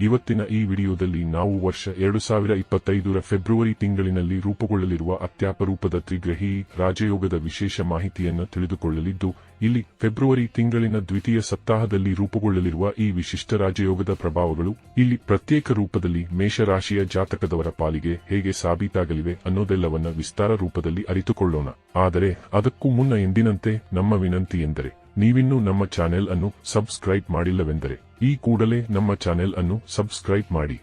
ಇವತ್ತಿನ ಈ ವಿಡಿಯೋದಲ್ಲಿ ನಾವು ವರ್ಷ ಎರಡು ಸಾವಿರ ಇಪ್ಪತ್ತೈದರ ಫೆಬ್ರವರಿ ತಿಂಗಳಿನಲ್ಲಿ ರೂಪುಗೊಳ್ಳಲಿರುವ ಅತ್ಯಾಪರೂಪದ ತ್ರಿಗ್ರಹಿ ರಾಜಯೋಗದ ವಿಶೇಷ ಮಾಹಿತಿಯನ್ನು ತಿಳಿದುಕೊಳ್ಳಲಿದ್ದು, ಇಲ್ಲಿ ಫೆಬ್ರವರಿ ತಿಂಗಳಿನ ದ್ವಿತೀಯ ಸಪ್ತಾಹದಲ್ಲಿ ರೂಪುಗೊಳ್ಳಲಿರುವ ಈ ವಿಶಿಷ್ಟ ರಾಜಯೋಗದ ಪ್ರಭಾವಗಳು, ಇಲ್ಲಿ ಪ್ರತ್ಯೇಕ ರೂಪದಲ್ಲಿ ಮೇಷರಾಶಿಯ ಜಾತಕದವರ ಪಾಲಿಗೆ ಹೇಗೆ ಸಾಬೀತಾಗಲಿವೆ ಅನ್ನೋದೆಲ್ಲವನ್ನ ವಿಸ್ತಾರ ರೂಪದಲ್ಲಿ ಅರಿತುಕೊಳ್ಳೋಣ. ಆದರೆ, ಅದಕ್ಕೂ ಮುನ್ನ ಎಂದಿನಂತೆ ನಮ್ಮ ವಿನಂತಿ ಎಂದರೆ, ನೀವಿನ್ನೂ ನಮ್ಮ ಚಾನೆಲ್ ಅನ್ನು ಸಬ್ಸ್ಕ್ರೈಬ್ ಮಾಡಿಲ್ಲವೆಂದರೆ ಈ ಕೂಡಲೇ ನಮ್ಮ ಚಾನೆಲ್ ಅನ್ನು ಸಬ್ಸ್ಕ್ರೈಬ್ ಮಾಡಿ.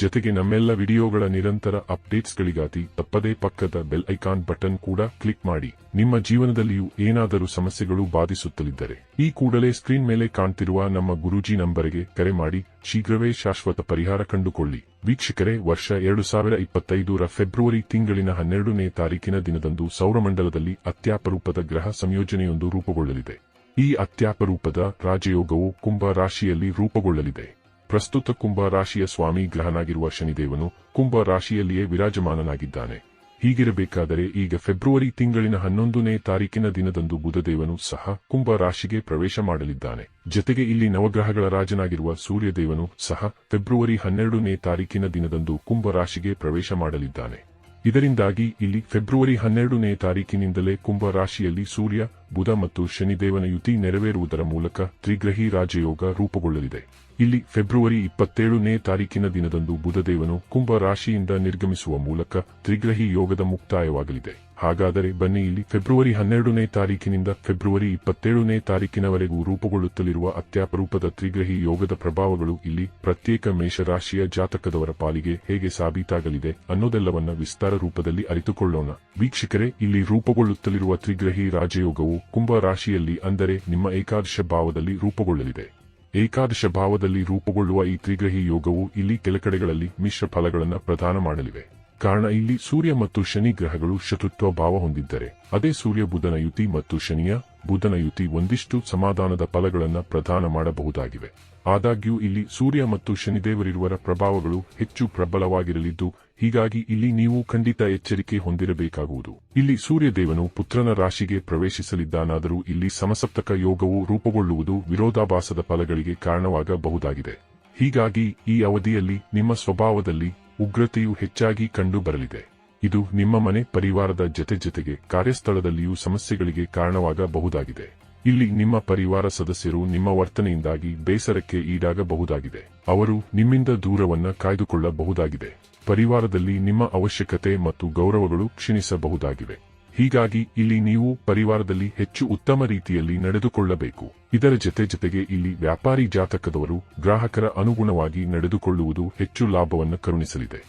ಜೊತೆಗೆ ನಮ್ಮೆಲ್ಲ ವಿಡಿಯೋಗಳ ನಿರಂತರ ಅಪ್ಡೇಟ್ಸ್ಗಳಿಗಾಗಿ ತಪ್ಪದೇ ಪಕ್ಕದ ಬೆಲ್ ಐಕಾನ್ ಬಟನ್ ಕೂಡ ಕ್ಲಿಕ್ ಮಾಡಿ. ನಿಮ್ಮ ಜೀವನದಲ್ಲಿಯೂ ಏನಾದರೂ ಸಮಸ್ಯೆಗಳು ಬಾಧಿಸುತ್ತಲಿದ್ದರೆ ಈ ಕೂಡಲೇ ಸ್ಕ್ರೀನ್ ಮೇಲೆ ಕಾಣ್ತಿರುವ ನಮ್ಮ ಗುರೂಜಿ ನಂಬರಿಗೆ ಕರೆ ಮಾಡಿ. ಶೀಘ್ರವೇ ಶಾಶ್ವತ ಪರಿಹಾರ ಕಂಡುಕೊಳ್ಳಿ. ವೀಕ್ಷಕರೇ, ವರ್ಷ ಎರಡು ಸಾವಿರ ಇಪ್ಪತ್ತೈದರ ಫೆಬ್ರವರಿ ತಿಂಗಳಿನ ಹನ್ನೆರಡನೇ ತಾರೀಕಿನ ದಿನದಂದು ಸೌರಮಂಡಲದಲ್ಲಿ ಅತ್ಯಾಪರೂಪದ ಗ್ರಹ ಸಂಯೋಜನೆಯೊಂದು ರೂಪುಗೊಳ್ಳಲಿದೆ. ಈ ಅತ್ಯಾಪರೂಪದ ರಾಜಯೋಗವು ಕುಂಭ ರಾಶಿಯಲ್ಲಿ ರೂಪುಗೊಳ್ಳಲಿದೆ. ಪ್ರಸ್ತುತ ಕುಂಭ ರಾಶಿಯ ಸ್ವಾಮಿ ಗ್ರಹನಾಗಿರುವ ಶನಿದೇವನು ಕುಂಭ ರಾಶಿಯಲ್ಲಿಯೇ ವಿರಾಜಮಾನನಾಗಿದ್ದಾನೆ. ಹೀಗಿರಬೇಕಾದರೆ ಈಗ ಫೆಬ್ರವರಿ ತಿಂಗಳಿನ ಹನ್ನೊಂದನೇ ತಾರೀಕಿನ ದಿನದಂದು ಬುಧದೇವನು ಸಹ ಕುಂಭ ರಾಶಿಗೆ ಪ್ರವೇಶ ಮಾಡಲಿದ್ದಾನೆ. ಜತೆಗೆ ಇಲ್ಲಿ ನವಗ್ರಹಗಳ ರಾಜನಾಗಿರುವ ಸೂರ್ಯದೇವನು ಸಹ ಫೆಬ್ರವರಿ ಹನ್ನೆರಡನೇ ತಾರೀಕಿನ ದಿನದಂದು ಕುಂಭ ರಾಶಿಗೆ ಪ್ರವೇಶ ಮಾಡಲಿದ್ದಾನೆ. ಇದರಿಂದಾಗಿ ಇಲ್ಲಿ ಫೆಬ್ರವರಿ ಹನ್ನೆರಡನೇ ತಾರೀಕಿನಿಂದಲೇ ಕುಂಭ ರಾಶಿಯಲ್ಲಿ ಸೂರ್ಯ, ಬುಧ ಮತ್ತು ಶನಿದೇವನ ಯುತಿ ನೆರವೇರುವುದರ ಮೂಲಕ ತ್ರಿಗ್ರಹಿ ರಾಜಯೋಗ ರೂಪುಗೊಳ್ಳಲಿದೆ. ಇಲ್ಲಿ ಫೆಬ್ರವರಿ ಇಪ್ಪತ್ತೇಳನೇ ತಾರೀಕಿನ ದಿನದಂದು ಬುಧದೇವನು ಕುಂಭ ರಾಶಿಯಿಂದ ನಿರ್ಗಮಿಸುವ ಮೂಲಕ ತ್ರಿಗ್ರಹಿ ಯೋಗದ ಮುಕ್ತಾಯವಾಗಲಿದೆ. ಹಾಗಾದರೆ ಬನ್ನಿ ಇಲ್ಲಿ ಫೆಬ್ರವರಿ ಹನ್ನೆರಡನೇ ತಾರೀಕಿನಿಂದ ಫೆಬ್ರವರಿ ಇಪ್ಪತ್ತೇಳನೇ ತಾರೀಕಿನವರೆಗೂ ರೂಪುಗೊಳ್ಳುತ್ತಲಿರುವ ಅತ್ಯಾಪರೂಪದ ತ್ರಿಗ್ರಹಿ ಯೋಗದ ಪ್ರಭಾವಗಳು ಇಲ್ಲಿ ಪ್ರತ್ಯೇಕ ಮೇಷರಾಶಿಯ ಜಾತಕದವರ ಪಾಲಿಗೆ ಹೇಗೆ ಸಾಬೀತಾಗಲಿದೆ ಅನ್ನೋದೆಲ್ಲವನ್ನ ವಿಸ್ತಾರ ರೂಪದಲ್ಲಿ ಅರಿತುಕೊಳ್ಳೋಣ. ವೀಕ್ಷಕರೇ, ಇಲ್ಲಿ ರೂಪುಗೊಳ್ಳುತ್ತಲಿರುವ ತ್ರಿಗ್ರಹಿ ರಾಜಯೋಗವು ಕುಂಭ ರಾಶಿಯಲ್ಲಿ ಅಂದರೆ ನಿಮ್ಮ ಏಕಾದಶ ಭಾವದಲ್ಲಿ ರೂಪುಗೊಳ್ಳಲಿದೆ. ಏಕಾದಶ ಭಾವದಲ್ಲಿ ರೂಪುಗೊಳ್ಳುವ ಈ ತ್ರಿಗ್ರಹಿ ಯೋಗವು ಇಲ್ಲಿ ಕೆಲಕಡೆಗಳಲ್ಲಿ ಮಿಶ್ರ ಫಲಗಳನ್ನು ಪ್ರದಾನ ಮಾಡಲಿವೆ. ಕಾರಣ ಇಲ್ಲಿ ಸೂರ್ಯ ಮತ್ತು ಶನಿ ಗ್ರಹಗಳು ಶತ್ರುತ್ವ ಭಾವ ಹೊಂದಿದ್ದರೆ, ಅದೇ ಸೂರ್ಯ ಬುಧನ ಯುತಿ ಮತ್ತು ಶನಿಯ ಬುಧನ ಯುತಿ ಒಂದಿಷ್ಟು ಸಮಾಧಾನದ ಫಲಗಳನ್ನು ಪ್ರದಾನ ಮಾಡಬಹುದಾಗಿವೆ. ಆದಾಗ್ಯೂ ಇಲ್ಲಿ ಸೂರ್ಯ ಮತ್ತು ಶನಿದೇವರಿರುವರ ಪ್ರಭಾವಗಳು ಹೆಚ್ಚು ಪ್ರಬಲವಾಗಿರಲಿದ್ದು, ಹೀಗಾಗಿ ಇಲ್ಲಿ ನೀವು ಖಂಡಿತ ಎಚ್ಚರಿಕೆ ಹೊಂದಿರಬೇಕಾಗುವುದು. ಇಲ್ಲಿ ಸೂರ್ಯದೇವನು ಪುತ್ರನ ರಾಶಿಗೆ ಪ್ರವೇಶಿಸಲಿದ್ದಾನಾದರೂ ಇಲ್ಲಿ ಸಮಸಪ್ತಕ ಯೋಗವು ರೂಪುಗೊಳ್ಳುವುದು ವಿರೋಧಾಭಾಸದ ಫಲಗಳಿಗೆ ಕಾರಣವಾಗಬಹುದಾಗಿದೆ. ಹೀಗಾಗಿ ಈ ಅವಧಿಯಲ್ಲಿ ನಿಮ್ಮ ಸ್ವಭಾವದಲ್ಲಿ ಉಗ್ರತೆಯು ಹೆಚ್ಚಾಗಿ ಕಂಡುಬರಲಿದೆ. ಇದು ನಿಮ್ಮ ಮನೆ ಪರಿವಾರದ ಜತೆ ಜತೆಗೆ ಕಾರ್ಯಸ್ಥಳದಲ್ಲಿಯೂ ಸಮಸ್ಯೆಗಳಿಗೆ ಕಾರಣವಾಗಬಹುದಾಗಿದೆ. ಇಲ್ಲಿ ನಿಮ್ಮ ಪರಿವಾರ ಸದಸ್ಯರು ನಿಮ್ಮ ವರ್ತನೆಯಿಂದಾಗಿ ಬೇಸರಕ್ಕೆ ಈಡಾಗಬಹುದಾಗಿದೆ. ಅವರು ನಿಮ್ಮಿಂದ ದೂರವನ್ನ ಕಾಯ್ದುಕೊಳ್ಳಬಹುದಾಗಿದೆ. ಪರಿವಾರದಲ್ಲಿ ನಿಮ್ಮ ಅವಶ್ಯಕತೆ ಮತ್ತು ಗೌರವಗಳು ಕ್ಷೀಣಿಸಬಹುದಾಗಿವೆ. ಹೀಗಾಗಿ ಇಲ್ಲಿ ನೀವು ಪರಿವಾರದಲ್ಲಿ ಹೆಚ್ಚು ಉತ್ತಮ ರೀತಿಯಲ್ಲಿ ನಡೆದುಕೊಳ್ಳಬೇಕು. ಇದರ ಜತೆ ಜತೆಗೆ ಇಲ್ಲಿ ವ್ಯಾಪಾರಿ ಜಾತಕದವರು ಗ್ರಾಹಕರ ಅನುಗುಣವಾಗಿ ನಡೆದುಕೊಳ್ಳುವುದು ಹೆಚ್ಚು ಲಾಭವನ್ನು ಕರುಣಿಸಲಿದೆ.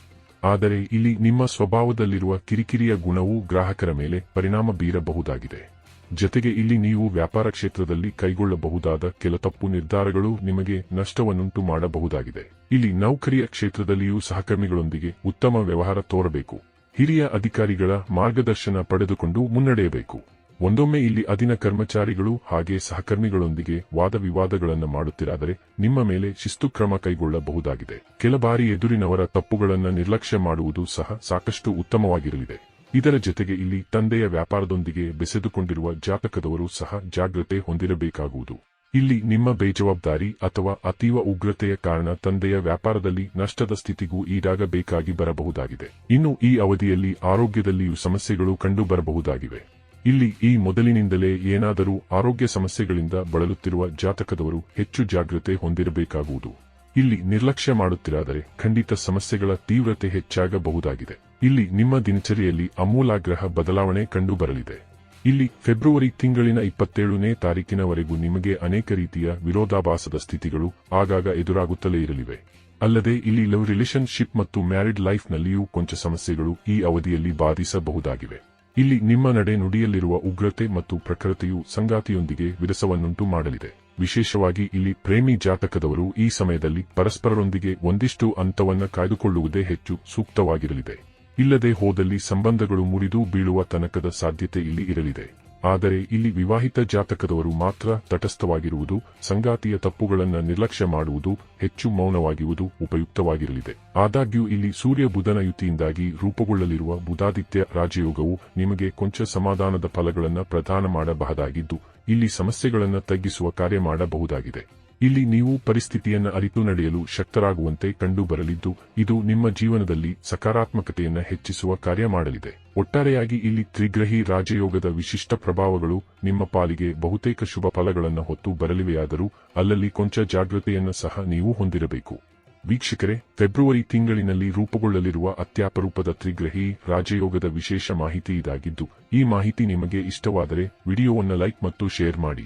ಆದರೆ ಇಲ್ಲಿ ನಿಮ್ಮ ಸ್ವಭಾವದಲ್ಲಿರುವ ಕಿರಿಕಿರಿಯ ಗುಣವು ಗ್ರಾಹಕರ ಮೇಲೆ ಪರಿಣಾಮ ಬೀರಬಹುದಾಗಿದೆ. ಜತೆಗೆ ಇಲ್ಲಿ ನೀವು ವ್ಯಾಪಾರ ಕ್ಷೇತ್ರದಲ್ಲಿ ಕೈಗೊಳ್ಳಬಹುದಾದ ಕೆಲ ತಪ್ಪು ನಿರ್ಧಾರಗಳು ನಿಮಗೆ ನಷ್ಟವನ್ನುಂಟು ಮಾಡಬಹುದಾಗಿದೆ ಇಲ್ಲಿ ನೌಕರಿಯ ಕ್ಷೇತ್ರದಲ್ಲಿಯೂ ಸಹಕರ್ಮಿಗಳೊಂದಿಗೆ ಉತ್ತಮ ವ್ಯವಹಾರ ತೋರಬೇಕು. ಹಿರಿಯ ಅಧಿಕಾರಿಗಳ ಮಾರ್ಗದರ್ಶನ ಪಡೆದುಕೊಂಡು ಮುನ್ನಡೆಯಬೇಕು. ಒಂದೊಮ್ಮೆ ಇಲ್ಲಿ ಅಧೀನ ಕರ್ಮಚಾರಿಗಳು ಹಾಗೆ ಸಹಕರ್ಮಿಗಳೊಂದಿಗೆ ವಾದ ವಿವಾದಗಳನ್ನು ಮಾಡುತ್ತಿರಾದರೆ ನಿಮ್ಮ ಮೇಲೆ ಶಿಸ್ತು ಕ್ರಮ ಕೈಗೊಳ್ಳಬಹುದಾಗಿದೆ. ಕೆಲ ಬಾರಿ ಎದುರಿನವರ ತಪ್ಪುಗಳನ್ನು ನಿರ್ಲಕ್ಷ್ಯ ಮಾಡುವುದು ಸಹ ಸಾಕಷ್ಟು ಉತ್ತಮವಾಗಿರಲಿದೆ. ಇದರ ಜೊತೆಗೆ ಇಲ್ಲಿ ತಂದೆಯ ವ್ಯಾಪಾರದೊಂದಿಗೆ ಬೆಸೆದುಕೊಂಡಿರುವ ಜಾತಕದವರು ಸಹ ಜಾಗ್ರತೆ ಹೊಂದಿರಬೇಕಾಗುವುದು. ಇಲ್ಲಿ ನಿಮ್ಮ ಬೇಜವಾಬ್ದಾರಿ ಅಥವಾ ಅತೀವ ಉಗ್ರತೆಯ ಕಾರಣ ತಂದೆಯ ವ್ಯಾಪಾರದಲ್ಲಿ ನಷ್ಟದ ಸ್ಥಿತಿಗೂ ಈಡಾಗಬೇಕಾಗಿ ಬರಬಹುದಾಗಿದೆ. ಇನ್ನು ಈ ಅವಧಿಯಲ್ಲಿ ಆರೋಗ್ಯದಲ್ಲಿಯೂ ಸಮಸ್ಯೆಗಳು ಕಂಡುಬರಬಹುದಾಗಿವೆ. ಇಲ್ಲಿ ಈ ಮೊದಲಿನಿಂದಲೇ ಏನಾದರೂ ಆರೋಗ್ಯ ಸಮಸ್ಯೆಗಳಿಂದ ಬಳಲುತ್ತಿರುವ ಜಾತಕದವರು ಹೆಚ್ಚು ಜಾಗ್ರತೆ ಹೊಂದಿರಬೇಕಾಗುವುದು. ಇಲ್ಲಿ ನಿರ್ಲಕ್ಷ್ಯ ಮಾಡುತ್ತಿರಾದರೆ ಖಂಡಿತ ಸಮಸ್ಯೆಗಳ ತೀವ್ರತೆ ಹೆಚ್ಚಾಗಬಹುದಾಗಿದೆ. ಇಲ್ಲಿ ನಿಮ್ಮ ದಿನಚರಿಯಲ್ಲಿ ಅಮೂಲಾಗ್ರಹ ಬದಲಾವಣೆ ಕಂಡುಬರಲಿದೆ. ಇಲ್ಲಿ ಫೆಬ್ರವರಿ ತಿಂಗಳಿನ ಇಪ್ಪತ್ತೇಳನೇ ತಾರೀಕಿನವರೆಗೂ ನಿಮಗೆ ಅನೇಕ ರೀತಿಯ ವಿರೋಧಾಭಾಸದ ಸ್ಥಿತಿಗಳು ಆಗಾಗ ಎದುರಾಗುತ್ತಲೇ ಇರಲಿವೆ. ಅಲ್ಲದೆ ಇಲ್ಲಿ ಲವ್ ರಿಲೇಶನ್ಶಿಪ್ ಮತ್ತು ಮ್ಯಾರಿಡ್ ಲೈಫ್ನಲ್ಲಿಯೂ ಕೊಂಚ ಸಮಸ್ಯೆಗಳು ಈ ಅವಧಿಯಲ್ಲಿ ಬಾಧಿಸಬಹುದಾಗಿವೆ. ಇಲ್ಲಿ ನಿಮ್ಮ ನಡೆ ನುಡಿಯಲ್ಲಿರುವ ಉಗ್ರತೆ ಮತ್ತು ಪ್ರಕೃತಿಯು ಸಂಗಾತಿಯೊಂದಿಗೆ ವಿರಸವನ್ನುಂಟು ಮಾಡಲಿದೆ. ವಿಶೇಷವಾಗಿ ಇಲ್ಲಿ ಪ್ರೇಮಿ ಜಾತಕದವರು ಈ ಸಮಯದಲ್ಲಿ ಪರಸ್ಪರರೊಂದಿಗೆ ಒಂದಿಷ್ಟು ಅಂತವನ್ನ ಕಾಯ್ದುಕೊಳ್ಳುವುದೇ ಹೆಚ್ಚು ಸೂಕ್ತವಾಗಿರಲಿದೆ. ಇಲ್ಲದೆ ಹೋದಲ್ಲಿ ಸಂಬಂಧಗಳು ಮುರಿದು ಬೀಳುವ ತನಕದ ಸಾಧ್ಯತೆ ಇಲ್ಲಿ ಇರಲಿದೆ. ಆದರೆ ಇಲ್ಲಿ ವಿವಾಹಿತ ಜಾತಕದವರು ಮಾತ್ರ ತಟಸ್ಥವಾಗಿರುವುದು, ಸಂಗಾತಿಯ ತಪ್ಪುಗಳನ್ನು ನಿರ್ಲಕ್ಷ್ಯ ಮಾಡುವುದು ಹೆಚ್ಚು ಮೌನವಾಗಿರುವುದು ಉಪಯುಕ್ತವಾಗಿರಲಿದೆ. ಆದಾಗ್ಯೂ ಇಲ್ಲಿ ಸೂರ್ಯ ಬುಧನ ಯುತಿಯಿಂದಾಗಿ ರೂಪುಗೊಳ್ಳಲಿರುವ ಬುಧಾದಿತ್ಯ ರಾಜಯೋಗವು ನಿಮಗೆ ಕೊಂಚ ಸಮಾಧಾನದ ಫಲಗಳನ್ನು ಪ್ರದಾನ ಮಾಡಬಹುದಾಗಿದ್ದು, ಇಲ್ಲಿ ಸಮಸ್ಯೆಗಳನ್ನು ತಗ್ಗಿಸುವ ಕಾರ್ಯ ಮಾಡಬಹುದಾಗಿದೆ. ಇಲ್ಲಿ ನೀವು ಪರಿಸ್ಥಿತಿಯನ್ನು ಅರಿತು ನಡೆಯಲು ಶಕ್ತರಾಗುವಂತೆ ಕಂಡುಬರಲಿದ್ದು, ಇದು ನಿಮ್ಮ ಜೀವನದಲ್ಲಿ ಸಕಾರಾತ್ಮಕತೆಯನ್ನು ಹೆಚ್ಚಿಸುವ ಕಾರ್ಯ ಮಾಡಲಿದೆ. ಒಟ್ಟಾರೆಯಾಗಿ ಇಲ್ಲಿ ತ್ರಿಗ್ರಹಿ ರಾಜಯೋಗದ ವಿಶಿಷ್ಟ ಪ್ರಭಾವಗಳು ನಿಮ್ಮ ಪಾಲಿಗೆ ಬಹುತೇಕ ಶುಭ ಫಲಗಳನ್ನು ಹೊತ್ತು ಬರಲಿವೆಯಾದರೂ, ಅಲ್ಲಲ್ಲಿ ಕೊಂಚ ಜಾಗೃತೆಯನ್ನು ಸಹ ನೀವು ಹೊಂದಿರಬೇಕು. ವೀಕ್ಷಕರೇ, ಫೆಬ್ರವರಿ ತಿಂಗಳಿನಲ್ಲಿ ರೂಪುಗೊಳ್ಳಲಿರುವ ಅತ್ಯಾಪರೂಪದ ತ್ರಿಗ್ರಹಿ ರಾಜಯೋಗದ ವಿಶೇಷ ಮಾಹಿತಿ ಇದಾಗಿದ್ದು, ಈ ಮಾಹಿತಿ ನಿಮಗೆ ಇಷ್ಟವಾದರೆ ವಿಡಿಯೋವನ್ನು ಲೈಕ್ ಮತ್ತು ಶೇರ್ ಮಾಡಿ.